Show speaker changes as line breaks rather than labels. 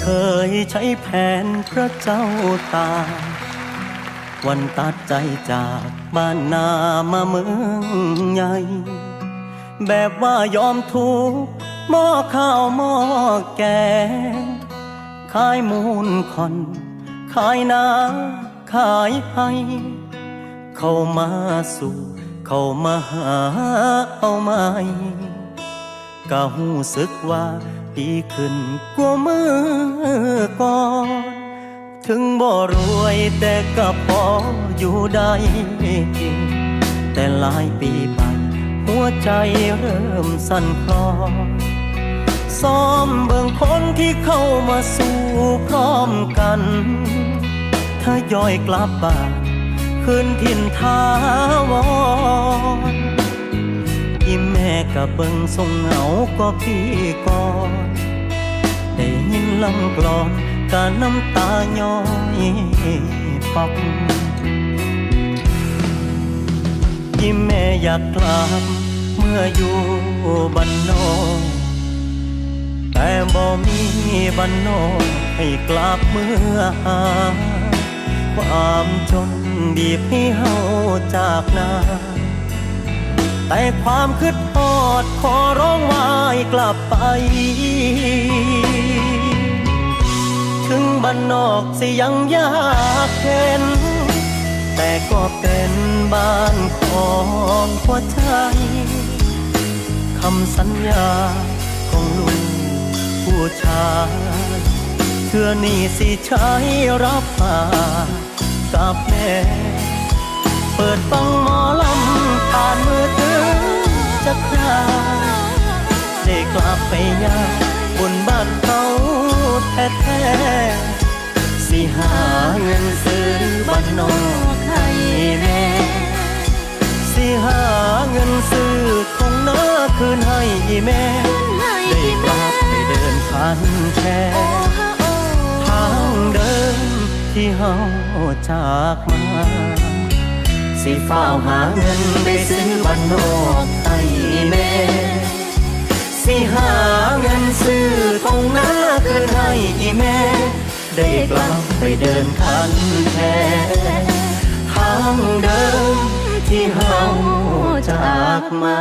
เคยใช้แผนพระเจ้าตา วันตัดใจจากบ้านนามาเมืองใหญ่ แบบว่ายอมทุกข์หม้อข้าวหม้อแกงขายมูลคอน ขายนาขายให้เข้ามาสู่เข้ามาหาเอาไหมก็หูสึกว่า ดีขึ้นกว่าเมื่อก่อน ถึงบ่รวยแต่ก็พออยู่ได้แต่หลายปีไป หัวใจเริ่มสั่นคลอนซ้อมเบิ่งคนที่เข้ามาสู่พร้อมกัน ถ้าย่อยกลับบ้านคืนถิ่นทาวรอีแม่ กับเบิ่งทรงเหงาก็พี่ก่อนได้ยินลำกลอนกาน้ำตาย้อยปอกยิ้มแม่อยากกลับเมื่ออยู่บ้านนอกแต่บ่มีบ้านนอกให้กลับเมื่อหาความจนบีบให้เฮาจากนา แต่ความคิดทอดขอร้องวายกลับไป ถึงบ้านนอกสิยังยากเห็นแต่ก็เป็นบ้านของหัวใจ คำสัญญาของลูกผู้ชายเธอนี่สิใช้รับปากกับแม่ เปิดฟัง ไปยาบนบ้านเขาแท้ๆสิหาเงินซื้อบ้านนอกให้แม่สิหาเงินซื้อของนาคืนให้แม่ได้กลับไปเดินพันแค่ทางเดิมที่เฮาจากมา สิเฝ้าหาเงินไปซื้อบ้านนอก คืนให้แม่ ได้กลับไปเดินคันแท้ทางเดิมที่เฮาจากมา